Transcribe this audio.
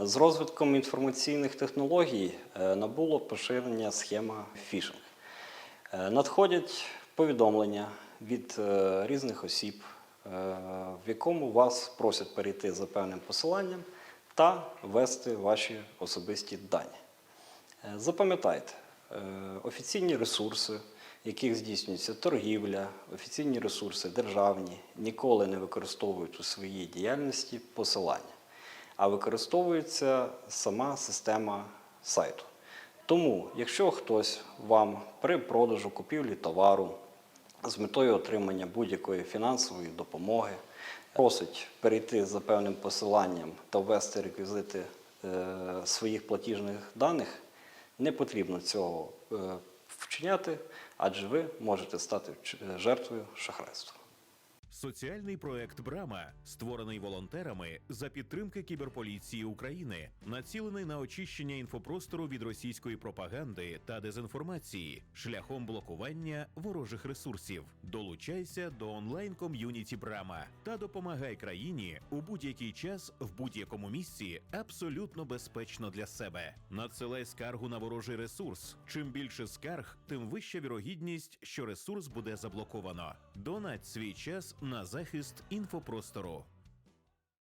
З розвитком інформаційних технологій е, набуло поширення схема фішинг. Е, Надходять повідомлення від е, різних осіб, в якому вас просять перейти за певним посиланням та ввести ваші особисті дані. Запам'ятайте, офіційні ресурси, яких здійснюється торгівля, офіційні ресурси державні, ніколи не використовують у своїй діяльності посилання, а використовується сама система сайту. Тому, якщо хтось вам при продажу купівлі товару з метою отримання будь-якої фінансової допомоги просить перейти за певним посиланням та ввести реквізити е, своїх платіжних даних, не потрібно цього е, вчиняти, адже ви можете стати жертвою шахрайства. Соціальний проект Брама, створений волонтерами за підтримки кіберполіції України, націлений на очищення інфопростору від російської пропаганди та дезінформації шляхом блокування ворожих ресурсів. Долучайся до онлайн ком'юніті Брама та допомагай країні у будь-який час в будь-якому місці абсолютно безпечно для себе. Надсилай скаргу на ворожий ресурс. Чим більше скарг, тим вища вірогідність, що ресурс буде заблоковано. Донать свій час на захист інфопростору.